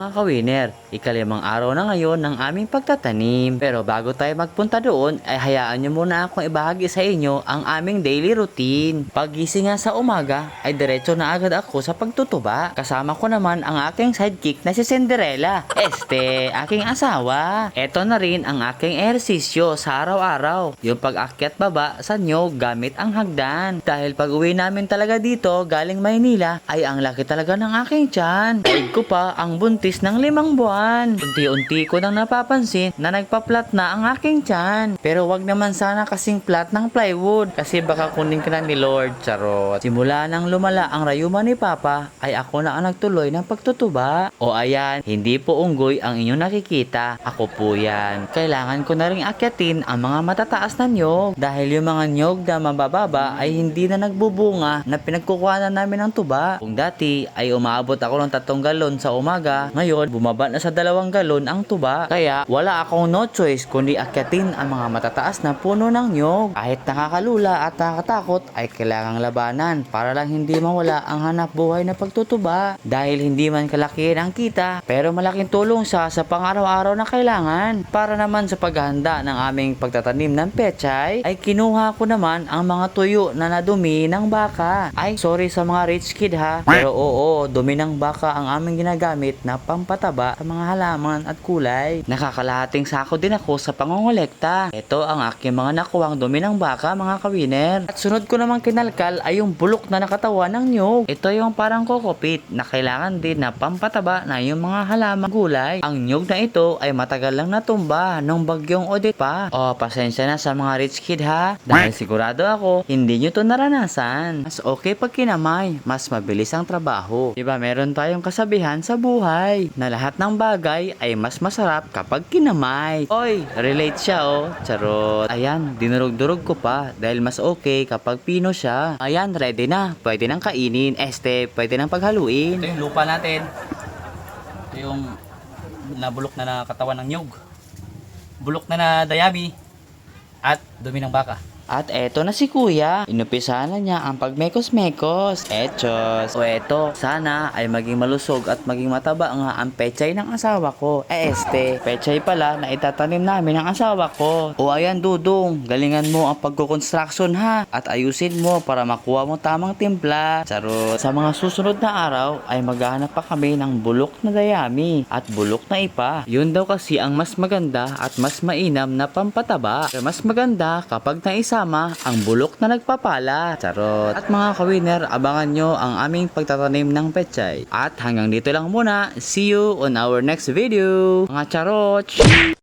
Mga kawiner, ikalimang araw na ngayon ng aming pagtatanim. Pero bago tayo magpunta doon, ay hayaan nyo muna akong ibahagi sa inyo ang aming daily routine. Pagising nga sa umaga, ay diretso na agad ako sa pagtutuba. Kasama ko naman ang aking sidekick na si Cinderella. Este, aking asawa. Eto na rin ang aking ehersisyo sa araw-araw. Yung pag-akyat baba sa nyog gamit ang hagdan. Dahil pag uwi namin talaga dito, galing Maynila, ay ang laki talaga ng aking tiyan. Daig ko pa ang buntis ng limang buwan. Unti-unti ko nang napapansin na nagpa-flat na ang aking tiyan. Pero wag naman sana kasing flat ng plywood kasi baka kunin ka na ni Lord. Charot. Simula nang lumala ang rayuma ni Papa, ay ako na ang nagtuloy ng pagtutuba. O ayan, hindi po unggoy ang inyong nakikita. Ako po yan. Kailangan ko na ring akyatin ang mga matataas na nyog. Dahil yung mga nyog na mabababa ay hindi na nagbubunga na pinagkukuha na namin ng tuba. Kung dati ay umaabot ako ng tatlong galon sa umaga, ngayon bumaba na sa dalawang galon ang tuba. Kaya wala akong no choice kundi akyatin ang mga matataas na puno ng nyog. Kahit nakakalula at nakakatakot ay kailangang labanan para lang hindi mawala ang hanap buhay na pagtutuba. Dahil hindi man kalaki ang kita, pero malaking tulong siya sa pang-araw-araw na kailangan. Para naman sa paghahanda ng aming pagtatanim ng pechay, ay kinuha ko naman ang mga tuyo na nadumi ng baka. Ay, sorry sa mga rich kid ha, pero oo, dumi ng baka ang aming ginagamit na pampataba sa mga halaman at kulay. Nakakalahating sako din ako sa pangongolekta. Ito ang aking mga nakuwang dumi ng baka mga kawiner. At sunod ko naman kinalkal ay yung bulok na nakatawan ng nyog. Ito yung parang kokopit na kailangan din na pampataba na yung mga halaman gulay. Ang nyog na ito ay matagal lang natumba nung bagyong Odette pa. O, pasensya na sa mga rich kid ha. Dahil sigurado ako, hindi nyo to naranasan. Mas okay pag kinamay, mas mabilis ang trabaho. Diba meron tayong kasabihan sa buhay na lahat ng bagay ay mas masarap kapag kinamay. Oy, relate siya oh. Charot. Ayan, dinurog-durog ko pa dahil mas okay kapag pino siya. Ayan, ready na. Pwede nang kainin. Este, pwede nang paghaluin. Ito yung lupa natin. Ito yung nabulok na na katawan ng nyog. Bulok na na dayami. At dumi ng baka. At eto na si kuya. Inupisa na niya ang pagmekos-mekos. Echos. O eto, sana ay maging malusog at maging mataba nga ang pechay ng asawa ko. Eh este, pechay pala na itatanim namin ng asawa ko. O ayan dudong, galingan mo ang pagkukonstruction ha. At ayusin mo para makuha mo tamang timpla. Charot. Sa mga susunod na araw ay maghahanap pa kami ng bulok na dayami at bulok na ipa. Yun daw kasi ang mas maganda at mas mainam na pampataba. Mas maganda kapag naisama ang bulok na nagpapala. Charot. At mga kawiner, abangan nyo ang aming pagtatanim ng pechay. At hanggang dito lang muna. See you on our next video. Mga charot!